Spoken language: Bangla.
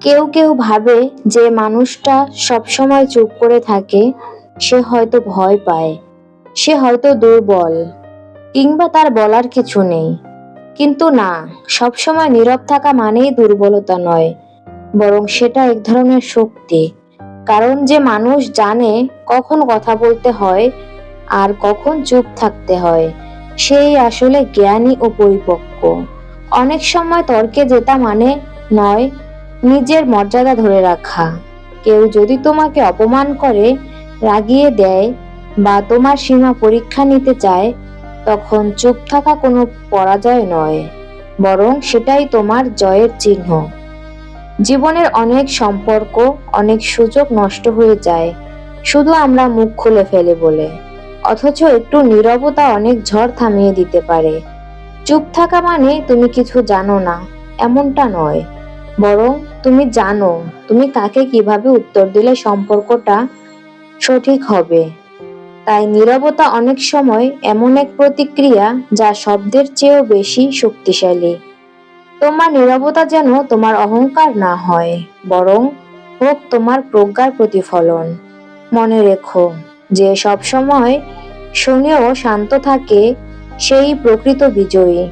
কেউ কেউ ভাবে যে মানুষটা সবসময় চুপ করে থাকে, সে হয়তো ভয় পায়, সে হয়তো দুর্বল, কিংবা তার বলার কিছু নেই। কিন্তু না, সবসময় নীরব থাকা মানেই দুর্বলতা নয়, বরং সেটা এক ধরনের শক্তি। কারণ যে মানুষ জানে কখন কথা বলতে হয় আর কখন চুপ থাকতে হয়, সেই আসলে জ্ঞানী ও পরিপক্ক। অনেক সময় তর্কে জেতা মানে নয় নিজের মর্যাদা ধরে রাখা। কেউ যদি তোমাকে অপমান করে, রাগিয়ে দেয় বা তোমার সীমা পরীক্ষা নিতে চায়, তখন চুপ থাকা কোনো পরাজয় নয়, বরং সেটাই তোমার জয়ের চিহ্ন। জীবনের অনেক সম্পর্ক, অনেক সুযোগ নষ্ট হয়ে যায়, শুধু আমরা মুখ খুলে ফেলে বলে। অথচ একটু নীরবতা অনেক ঝড় থামিয়ে দিতে পারে। চুপ থাকা মানে তুমি কিছু জানো না, এমনটা নয়। বরং তুমি জানো, তুমি কাকে কীভাবে উত্তর দিলে সম্পর্কটা সঠিক হবে। তাই নীরবতা অনেক সময় এমন এক প্রতিক্রিয়া যা শব্দের চেয়েও বেশি শক্তিশালী। তোমার নীরবতা যেন তোমার অহংকার না হয়, বরং হোক তোমার প্রজ্ঞার প্রতিফলন। মনে রেখো যে সব সময় শুনেও শান্ত থাকে সেই প্রকৃত বিজয়ী।